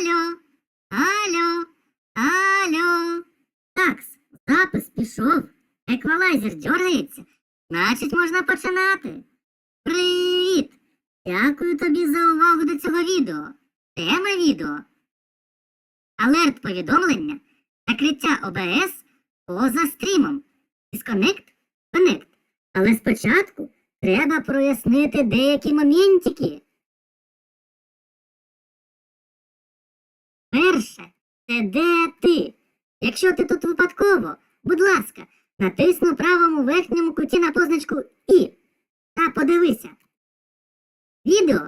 Алло, алло, алло. Такс, запис пішов. Еквалайзер дергається. Значить, можна починати. Привіт! Дякую тобі за увагу до цього відео. Тема відео. Алерт повідомлення. Закриття ОБС поза стрімом. Disconnect, Connect. Але спочатку треба прояснити деякі моментики. Перше, це де ти. Якщо ти тут випадково, будь ласка, натисни в правому верхньому куті на позначку І та подивися. Відео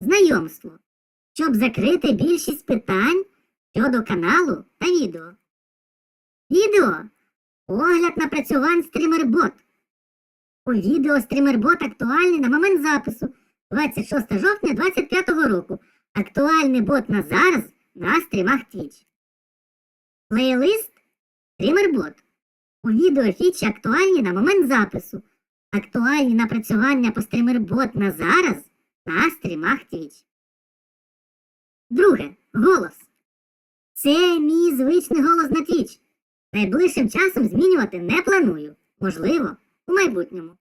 знайомство, щоб закрити більшість питань щодо каналу та відео. Відео огляд напрацювань стрімербот. У відео стрімербот актуальний на момент запису 26 жовтня 2025 року. Актуальний бот на зараз на стрімах Twitch. Плейлист Стрімербот. У відео фічі актуальні на момент запису. Актуальні напрацювання по стрімербот на зараз на стрімах Twitch. Друге. Голос. Це мій звичний голос на Twitch. Найближчим часом змінювати не планую. Можливо, у майбутньому.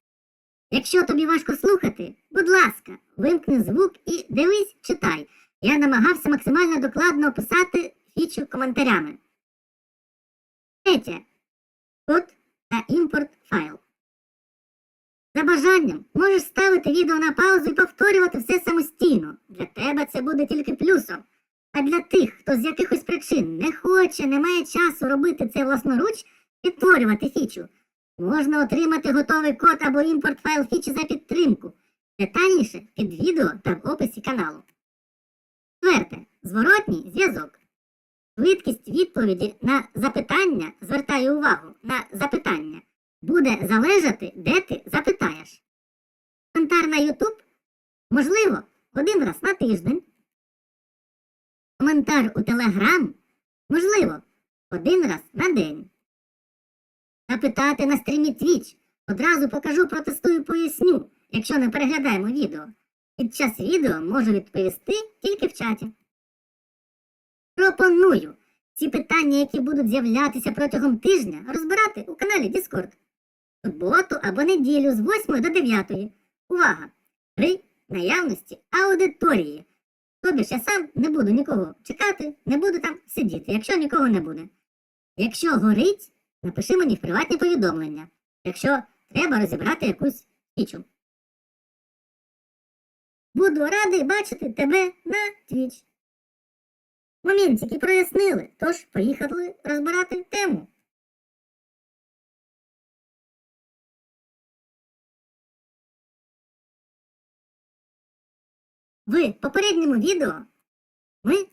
Якщо тобі важко слухати, будь ласка, вимкни звук і дивись, читай. Я намагався максимально докладно описати фічу коментарями. Третє. Код та імпорт файл. За бажанням можеш ставити відео на паузу і повторювати все самостійно. Для тебе це буде тільки плюсом. А для тих, хто з якихось причин не хоче, не має часу робити це власноруч, відтворювати фічу, можна отримати готовий код або імпорт файл фічі за підтримку. Детальніше під відео та в описі каналу. Четверте. Зворотній зв'язок. Швидкість відповіді на запитання, звертаю увагу на запитання, буде залежати, де ти запитаєш. Коментар на YouTube можливо один раз на тиждень. Коментар у Telegram можливо один раз на день. Запитати на стрімі Twitch одразу покажу, протестую, поясню, якщо не переглядаємо відео. Під час відео можу відповісти тільки в чаті. Пропоную ці питання, які будуть з'являтися протягом тижня, розбирати у каналі Discord. Суботу або неділю з 8 до 9. Увага! При наявності аудиторії. Тобі ж я сам не буду нікого чекати, не буду там сидіти, якщо нікого не буде. Якщо горить, напиши мені в приватні повідомлення, якщо треба розібрати якусь фічу. Буду радий бачити тебе на Twitch. Моментики прояснили, тож поїхали розбирати тему. В попередньому відео ми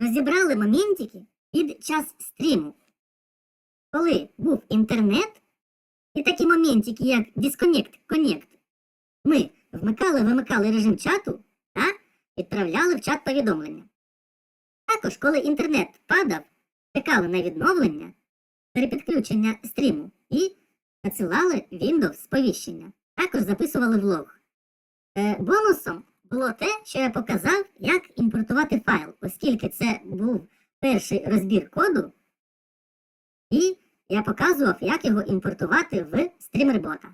розібрали моментики під час стріму. Коли був інтернет, і такі моментики, як Disconnect, Connect, ми вмикали-вимикали режим чату та відправляли в чат повідомлення. Також, коли інтернет падав, чекали на відновлення, перепідключення стріму і надсилали Windows сповіщення. Також записували влог. Е, бонусом було те, що я показав, як імпортувати файл, оскільки це був перший розбір коду, і я показував, як його імпортувати в стрімербота.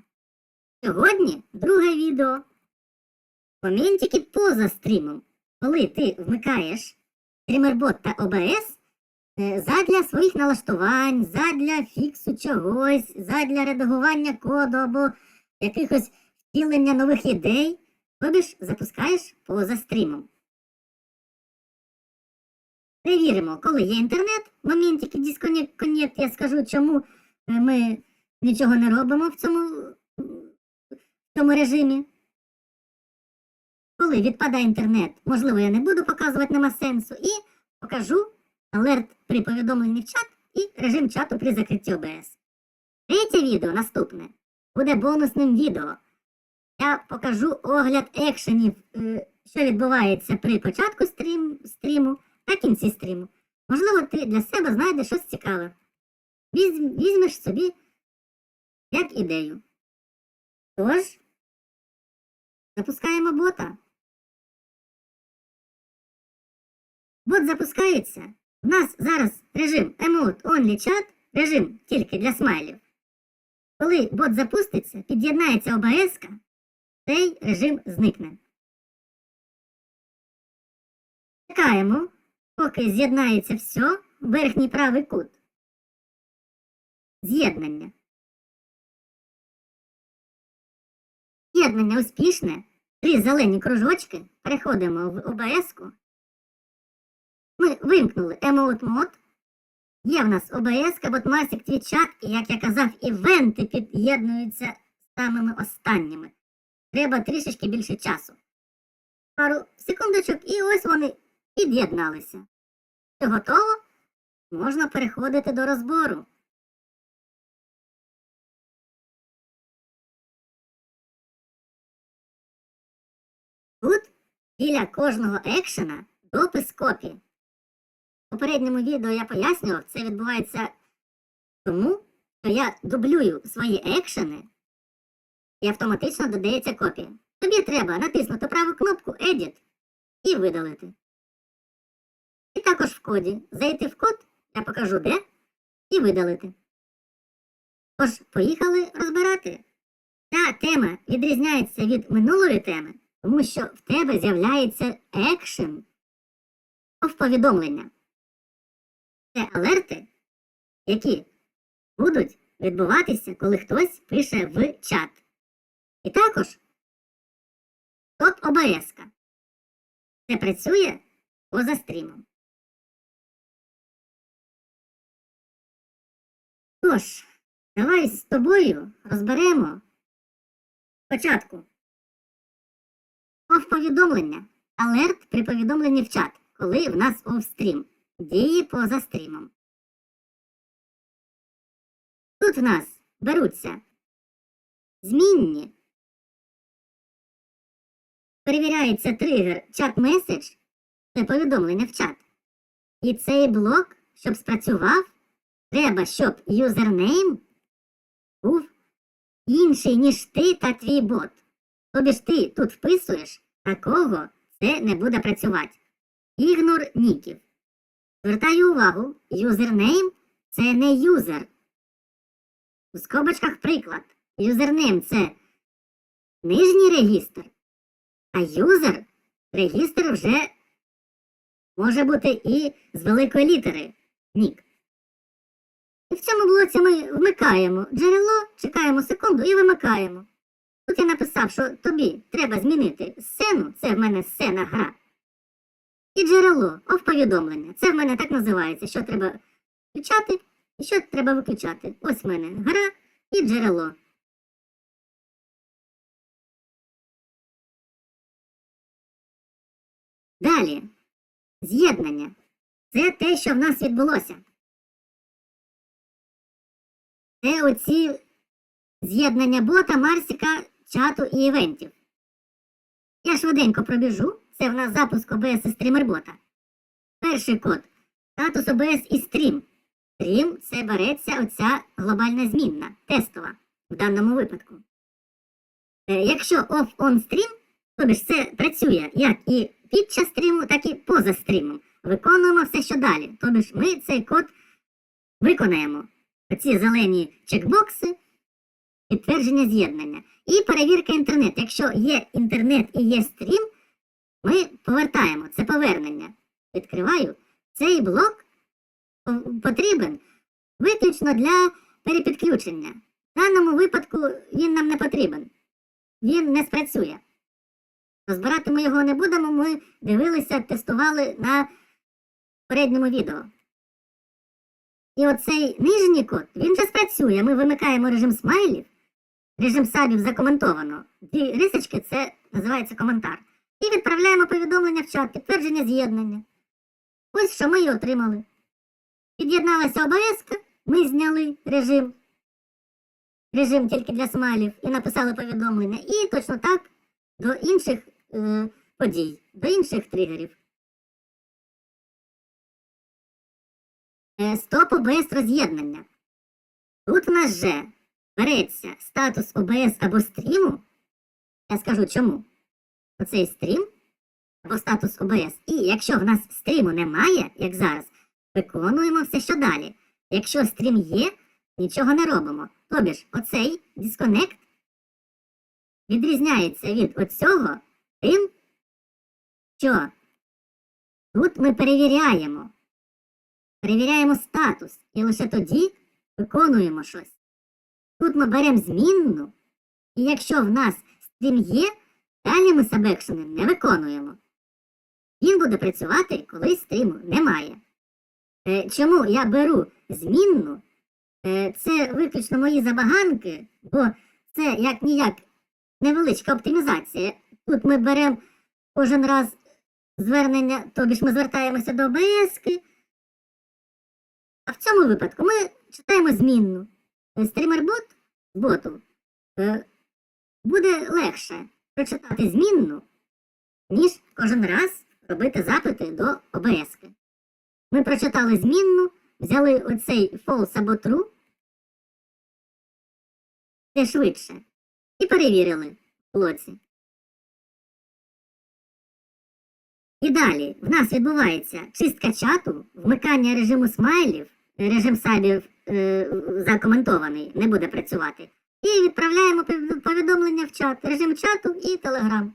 Сьогодні друге відео. Моментики поза стрімом, коли ти вмикаєш стрімербот та ОБС е, задля своїх налаштувань, задля фіксу чогось, задля редагування коду або якихось втілення нових ідей, робиш, запускаєш поза стрімом. Перевіримо, коли є інтернет, моментики Disconnect, Connect, я скажу, чому е, ми нічого не робимо в цьому, в цьому режимі. Коли відпадає інтернет, можливо, я не буду показувати, нема сенсу, і покажу алерт при повідомленні в чат і режим чату при закритті ОБС. Третє відео наступне буде бонусним відео. Я покажу огляд екшенів, е, що відбувається при початку стрім, стріму та кінці стріму. Можливо, ти для себе знайдеш щось цікаве. Візьмеш собі як ідею. Тож, запускаємо бота. бот запускається. У нас зараз режим Emote Only Chat, режим тільки для смайлів. Коли бот запуститься, під'єднається ОБС, цей режим зникне. Чекаємо, поки з'єднається все, верхній правий кут. З'єднання. З'єднання успішне. Три зелені кружочки. Переходимо в ОБС-ку. Ми вимкнули Emote Mode. Є в нас ОБС, ботмасик, твічат, і, як я казав, івенти під'єднуються самими останніми. Треба трішечки більше часу. Пару секундочок, і ось вони під'єдналися. Все готово? Можна переходити до розбору. Біля кожного екшена допис копі. В попередньому відео я пояснював, це відбувається тому, що я дублюю свої екшени і автоматично додається копія. Тобі треба натиснути праву кнопку Edit і видалити. І також в коді зайти в код, я покажу де, і видалити. Тож, поїхали розбирати. Ця тема відрізняється від минулої теми, тому що в тебе з'являється екшен повідомлення. Це алерти, які будуть відбуватися, коли хтось пише в чат. І також топ ОБС. Це працює поза стрімом. Тож, давай з тобою розберемо спочатку оф повідомлення. Алерт при повідомленні в чат, коли в нас офстрім. Дії поза стрімом. Тут в нас беруться змінні. Перевіряється тригер чат меседж це повідомлення в чат. І цей блок, щоб спрацював, треба, щоб юзернейм був інший, ніж ти та твій бот. Тобі ж ти тут вписуєш, такого це не буде працювати. Ігнор ніків. Звертаю увагу, юзернейм це не юзер. У скобочках приклад. Юзернейм це нижній регістр, а юзер регістр вже може бути і з великої літери нік. І в цьому блоці ми вмикаємо джерело, чекаємо секунду і вимикаємо. Тут я написав, що тобі треба змінити сцену, це в мене сцена гра. І джерело, оф повідомлення. Це в мене так називається, що треба включати і що треба виключати. Ось в мене гра і джерело. Далі. З'єднання. Це те, що в нас відбулося. Це оці з'єднання бота, Марсіка, чату і івентів. Я швиденько пробіжу. Це в нас запуск OBS і стрімербота. Перший код. Статус OBS і стрім. Стрім це береться оця глобальна змінна, тестова в даному випадку. Е, якщо off-on стрім, тобі ж це працює як і під час стріму, так і поза стрімом. Виконуємо все, що далі. Тобі ж ми цей код виконаємо. Оці зелені чекбокси, підтвердження з'єднання. І перевірка інтернету. Якщо є інтернет і є стрім, ми повертаємо це повернення. Відкриваю. Цей блок потрібен виключно для перепідключення. В даному випадку він нам не потрібен. Він не спрацює. Розбирати ми його не будемо, ми дивилися, тестували на передньому відео. І оцей нижній код, він вже спрацює. Ми вимикаємо режим смайлів, режим сабів закоментовано. Дві рисочки це називається коментар. І відправляємо повідомлення в чат, підтвердження з'єднання. Ось що ми і отримали. Під'єдналася ОБС, ми зняли режим. Режим тільки для смайлів і написали повідомлення. І точно так до інших е, подій, до інших тригерів. Е, стоп ОБС роз'єднання. Тут в нас же береться статус ОБС або стріму. Я скажу чому. Оцей стрім або статус ОБС. І якщо в нас стріму немає, як зараз, виконуємо все, що далі. Якщо стрім є, нічого не робимо. Тобі ж оцей дисконект відрізняється від оцього тим, що тут ми перевіряємо. Перевіряємо статус і лише тоді виконуємо щось. Тут ми беремо змінну, і якщо в нас стрім є, далі ми сабекшени не виконуємо. Він буде працювати, коли стріму немає. Е, чому я беру змінну? Е, це виключно мої забаганки, бо це як ніяк невеличка оптимізація. Тут ми беремо кожен раз звернення, тобі ж ми звертаємося до ОБС. А в цьому випадку ми читаємо змінну. Стрімербот боту е, буде легше прочитати змінну, ніж кожен раз робити запити до ОБС. Ми прочитали змінну, взяли оцей false або true, це швидше, і перевірили в блоці. І далі в нас відбувається чистка чату, вмикання режиму смайлів, режим сабів е, закоментований, не буде працювати. І відправляємо повідомлення в чат, режим чату і телеграм.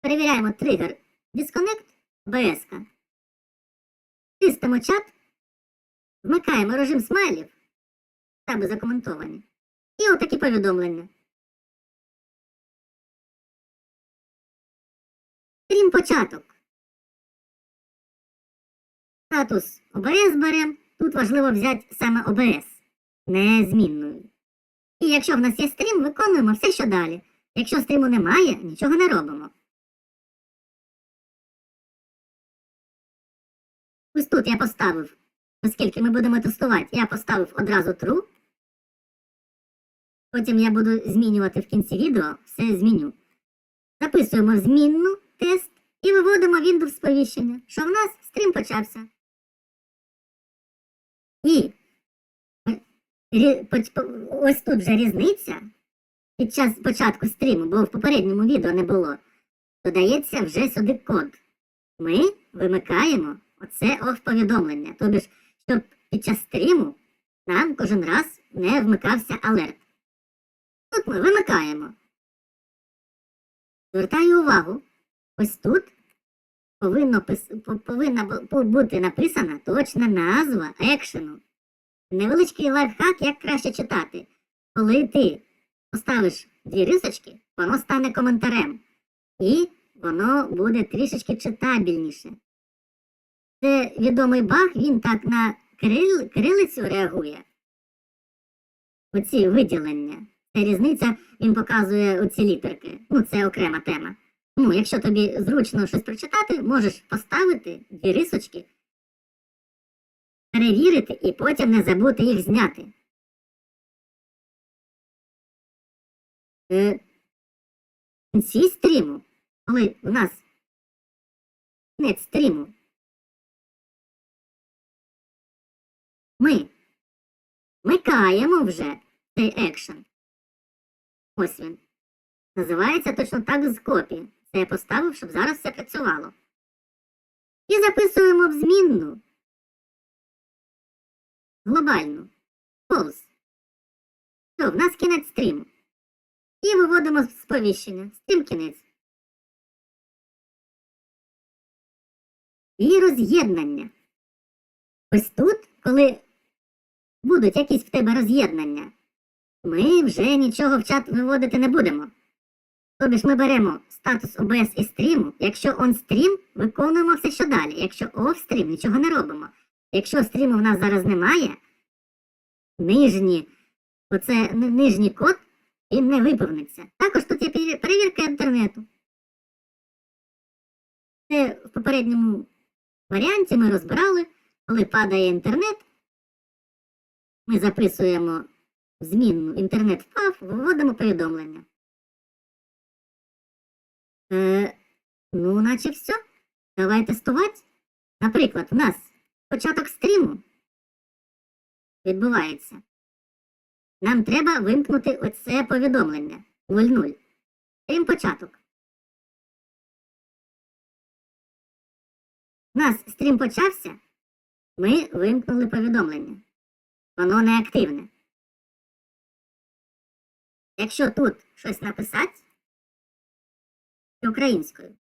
Перевіряємо тригер Disconnect БСК. Чистимо чат, вмикаємо режим смайлів, таби закоментовані. І отакі повідомлення. Крім початок. Статус ОБС берем. Тут важливо взяти саме ОБС, не змінною. І якщо в нас є стрім, виконуємо все, що далі. Якщо стріму немає, нічого не робимо. Ось тут я поставив, оскільки ми будемо тестувати, я поставив одразу true. Потім я буду змінювати в кінці відео, все зміню. Записуємо змінну тест і виводимо Windows сповіщення, що в нас стрім почався. І ось тут вже різниця під час початку стріму, бо в попередньому відео не було. Додається вже сюди код. Ми вимикаємо оце оф повідомлення. Тобі ж, щоб під час стріму нам кожен раз не вмикався алерт. Тут ми вимикаємо. Звертаю увагу, ось тут повинно, пис- повинна бу- бу- бути написана точна назва екшену. Невеличкий лайфхак, як краще читати. Коли ти поставиш дві рисочки, воно стане коментарем. І воно буде трішечки читабельніше. Це відомий баг, він так на кирил, кирилицю реагує. Оці виділення. Це різниця, він показує оці літерки. Ну, це окрема тема. Ну, якщо тобі зручно щось прочитати, можеш поставити дві рисочки, перевірити і потім не забути їх зняти. Е, в кінці стріму, коли у нас кінець стріму, ми вмикаємо вже цей екшен. Ось він. Називається точно так з копі. Я поставив, щоб зараз все працювало. І записуємо в змінну. Глобальну. False. Все, в нас кінець стріму. І виводимо сповіщення. Стрім кінець. І роз'єднання. Ось тут, коли будуть якісь в тебе роз'єднання, ми вже нічого в чат виводити не будемо. Тобі ж ми беремо статус OBS і стріму. Якщо он стрім, виконуємо все, що далі. Якщо оф стрім, нічого не робимо. Якщо стріму в нас зараз немає, нижні, оце нижній код, він не виповниться. Також тут є перевірка інтернету. Це в попередньому варіанті ми розбирали, коли падає інтернет, ми записуємо змінну інтернет впав, виводимо повідомлення. Е, ну, наче все. Давай тестувати. Наприклад, у нас початок стріму відбувається. Нам треба вимкнути оце повідомлення 00. Крім початок. У нас стрім почався, ми вимкнули повідомлення. Воно не активне. Якщо тут щось написати українською,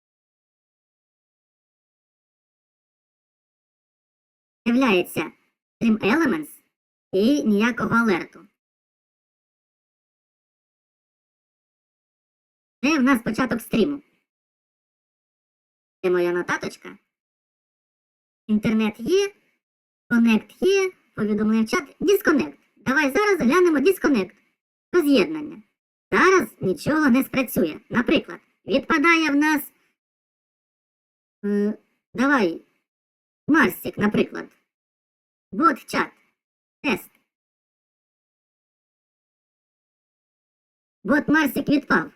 з'являється Stream Elements і ніякого алерту. Це в нас початок стріму. Це моя нотаточка. Інтернет є, коннект є, повідомлення в чат, дисконект. Давай зараз глянемо дисконект. Роз'єднання. Зараз нічого не спрацює. Наприклад, відпадає в нас. Е, давай. Марсик, наприклад. Бот чат. Тест. Бот Марсик відпав.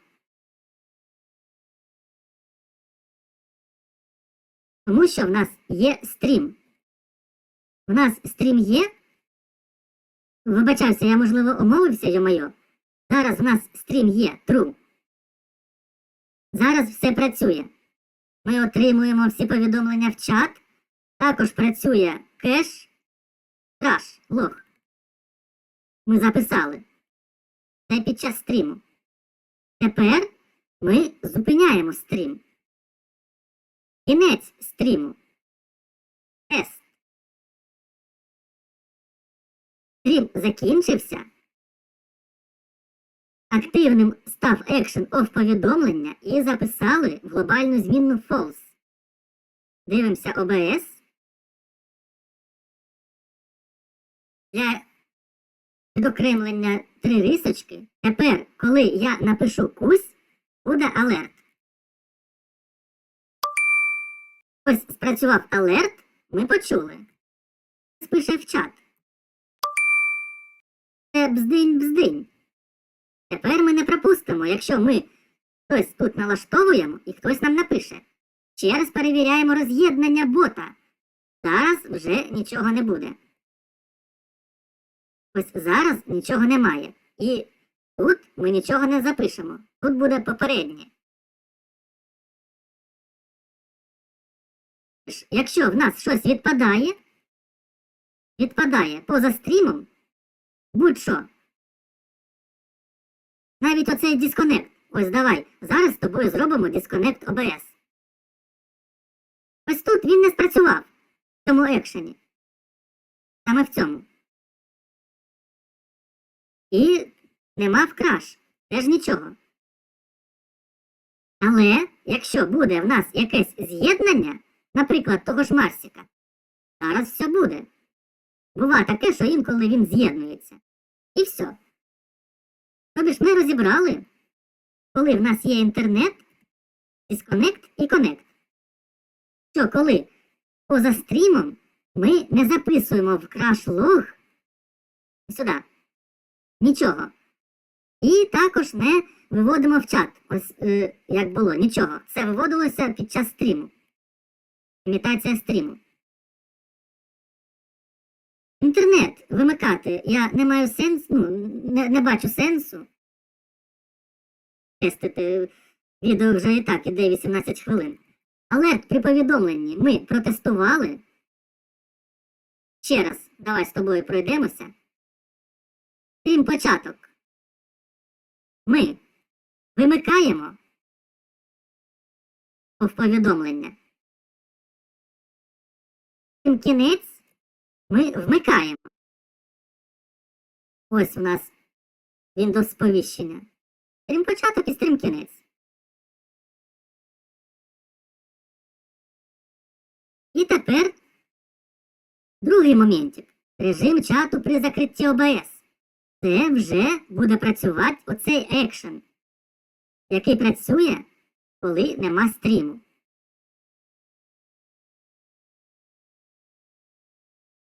Тому що в нас є стрім. У нас стрім є. Вибачався, я, можливо, омовився, йо-моє. Зараз в нас стрім є, true. Зараз все працює. Ми отримуємо всі повідомлення в чат. Також працює кеш, траш, лог. Ми записали. Це під час стріму. Тепер ми зупиняємо стрім. Кінець стріму. Тест. Стрім закінчився. Активним став Action of повідомлення і записали в глобальну змінну false. Дивимося OBS. Для відокремлення три рисочки. Тепер, коли я напишу кусь, буде алерт. Ось спрацював алерт, ми почули. Спише в чат. Це бздинь бздинь. Тепер ми не пропустимо, якщо ми хтось тут налаштовуємо і хтось нам напише. Ще перевіряємо роз'єднання бота. Зараз вже нічого не буде. Ось зараз нічого немає. І тут ми нічого не запишемо. Тут буде попереднє. Якщо в нас щось відпадає, відпадає поза стрімом, будь-що. Навіть оцей дисконект. Ось давай. Зараз з тобою зробимо дисконект ОБС. Ось тут він не спрацював в цьому екшені. Саме в цьому. І нема вкраш. Теж нічого. Але якщо буде в нас якесь з'єднання, наприклад, того ж Марсіка, зараз все буде. Бува таке, що інколи він з'єднується. І все. Тобі ж ми розібрали, коли в нас є інтернет, дисконект і конект. Що коли поза стрімом ми не записуємо в краш-лог сюди нічого. І також не виводимо в чат. Ось е, як було, нічого. Це виводилося під час стріму. Імітація стріму. Інтернет вимикати я не маю сенсу, ну, не, не бачу сенсу. Тестити відео вже і так іде 18 хвилин. Алерт при повідомленні ми протестували. Ще раз, давай з тобою пройдемося. Крім початок. Ми вимикаємо в повідомлення. Крім кінець ми вмикаємо. Ось у нас Windows сповіщення. Стрім початок і стрім кінець. І тепер другий моментик. Режим чату при закритті ОБС. Це вже буде працювати оцей екшен, який працює, коли нема стріму.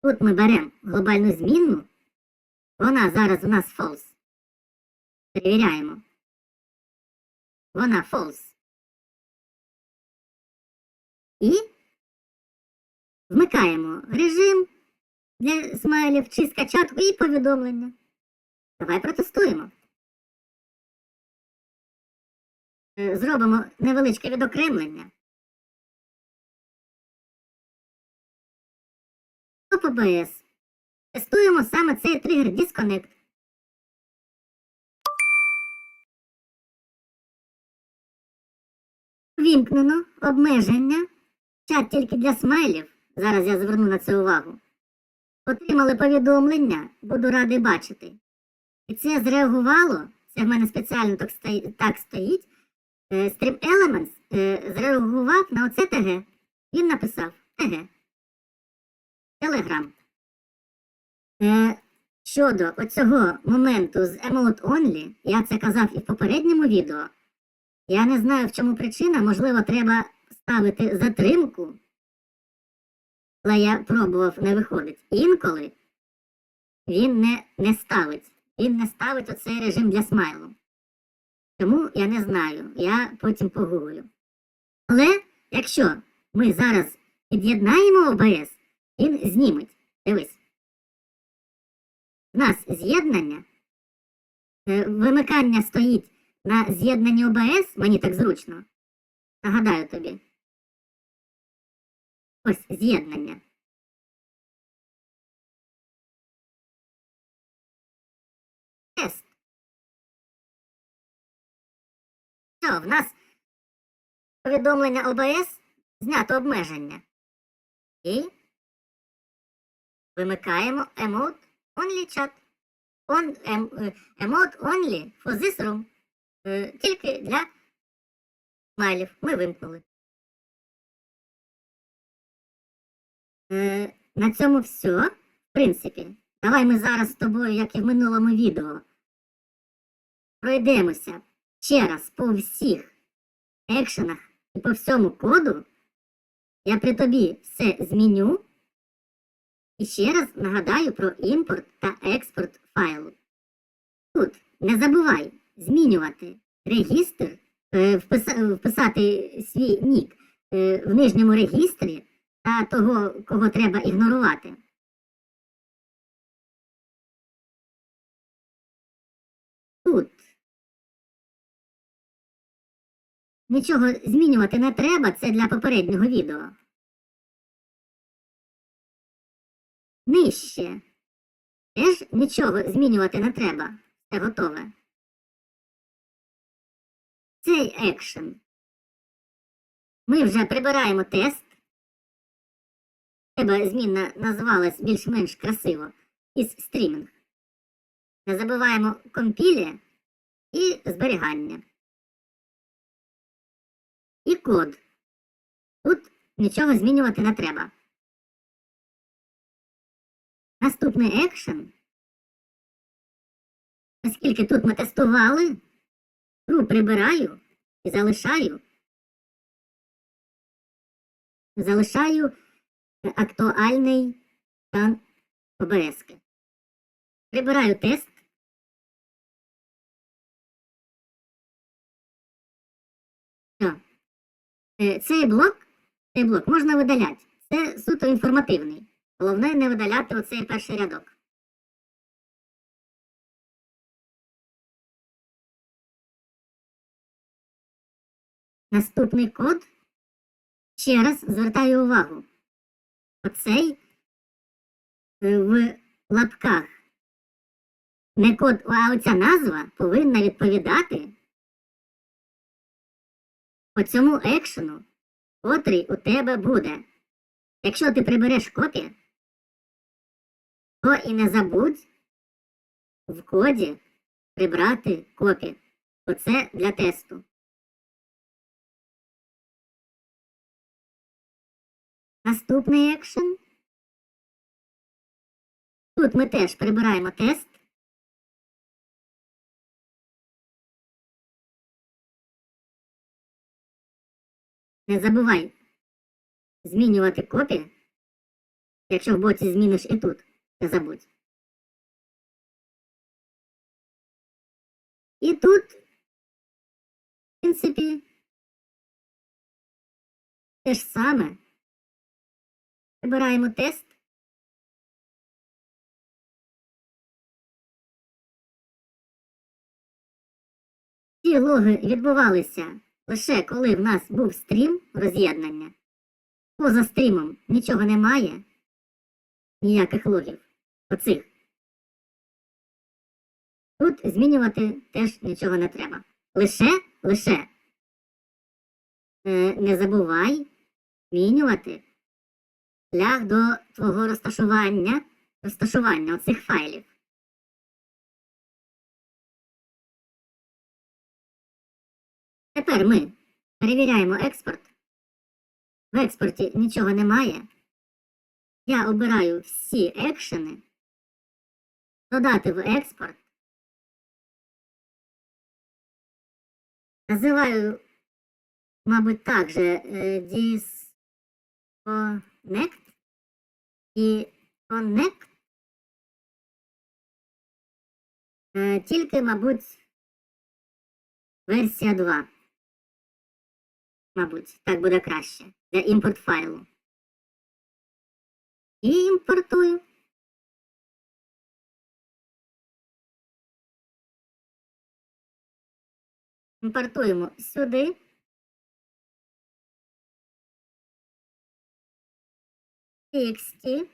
Тут ми беремо глобальну змінну. Вона зараз у нас false. Перевіряємо. Вона false. І вмикаємо режим для смайлів чи скачатку і повідомлення. Давай протестуємо. е, зробимо невеличке відокремлення. Топ Тестуємо саме цей тригер Disconnect. Вімкнено обмеження. Чат тільки для смайлів. Зараз я зверну на це увагу. Отримали повідомлення, буду радий бачити. І це зреагувало, це в мене спеціально так, стої- так стоїть. Е, Stream Elements е, зреагував на оце ТГ. Він написав ТГ. Telegram. Е, щодо оцього моменту з Emote Only, я це казав і в попередньому відео. Я не знаю, в чому причина, можливо, треба ставити затримку. Але я пробував, не виходить. Інколи він не, не ставить. Він не ставить оцей режим для смайлу. Тому я не знаю, я потім погуглю. Але якщо ми зараз під'єднаємо ОБС, він зніметь. Дивись. У нас з'єднання. е, Вимикання стоїть на з'єднанні ОБС, мені так зручно. Нагадаю тобі. Ось з'єднання. Тест. Що, в нас повідомлення ОБС знято обмеження. І вимикаємо Emote Only Chat. On, em, е, emote Only for this room. Е, Тільки для смайлів. Ми вимкнули. Е, на цьому все. В принципі, давай ми зараз з тобою, як і в минулому відео, пройдемося ще раз по всіх екшенах і по всьому коду. Я при тобі все зміню. І ще раз нагадаю про імпорт та експорт файлу. Тут не забувай змінювати регістр, е, вписати свій нік е, в нижньому регістрі та того, кого треба ігнорувати. Тут нічого змінювати не треба, це для попереднього відео. Нижче. Теж нічого змінювати не треба. Все готове. Цей екшен. Ми вже прибираємо тест. Треба змінна називалась більш-менш красиво. Із стрімінг. Не забуваємо компілі і зберігання. І код. Тут нічого змінювати не треба. Наступний екшен. Оскільки тут ми тестували, гру прибираю і залишаю. Залишаю актуальний стан ОБС. Прибираю тест. Е, Цей блок, цей блок можна видаляти. Це суто інформативний. Головне не видаляти оцей перший рядок. Наступний код. Ще раз звертаю увагу. Оцей е, в лапках. Не код, а оця назва повинна відповідати по цьому екшену, котрий у тебе буде. Якщо ти прибереш копі, то і не забудь в коді прибрати копі. Оце для тесту. Наступний екшен. Тут ми теж прибираємо тест. Не забувай змінювати копі. Якщо в боці зміниш і тут, не забудь. І тут, в принципі, те ж саме. Вибираємо тест. Ці логи відбувалися лише коли в нас був стрім роз'єднання. Поза стрімом нічого немає, ніяких логів. Оцих. Тут змінювати теж нічого не треба. Лише, лише е, не забувай змінювати шлях до твого розташування, розташування оцих файлів. Тепер ми перевіряємо експорт. В експорті нічого немає. Я обираю всі екшени, додати в експорт. Називаю, мабуть, також е, disconnect і connect. Е, Тільки, мабуть, версія 2. Мабуть, так буде краще для імпорт файлу. І імпортую. Імпортуємо сюди. TXT.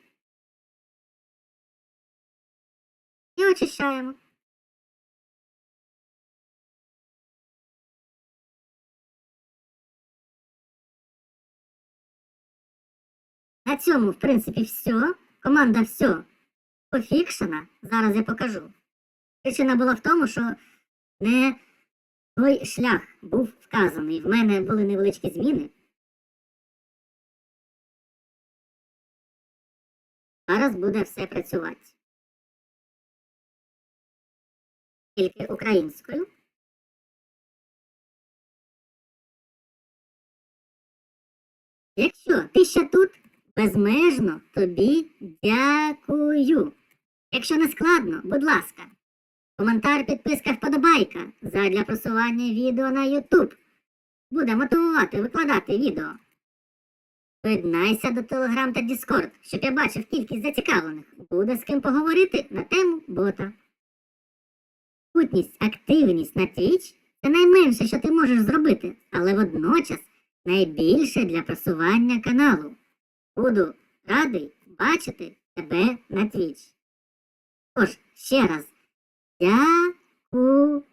І очищаємо. На цьому, в принципі, все. Команда все пофікшена. Зараз я покажу. Причина була в тому, що не той шлях був вказаний. В мене були невеличкі зміни. Зараз буде все працювати. Тільки українською. Якщо ти ще тут, безмежно тобі дякую. Якщо не складно, будь ласка, коментар, підписка, вподобайка задля просування відео на YouTube. Буде мотивувати викладати відео. Приєднайся до Telegram та Discord, щоб я бачив кількість зацікавлених. Буде з ким поговорити на тему бота. Путність, активність на Twitch – це найменше, що ти можеш зробити, але водночас найбільше для просування каналу. Буду радий бачити тебе на Twitch. Тож, ще раз, дякую.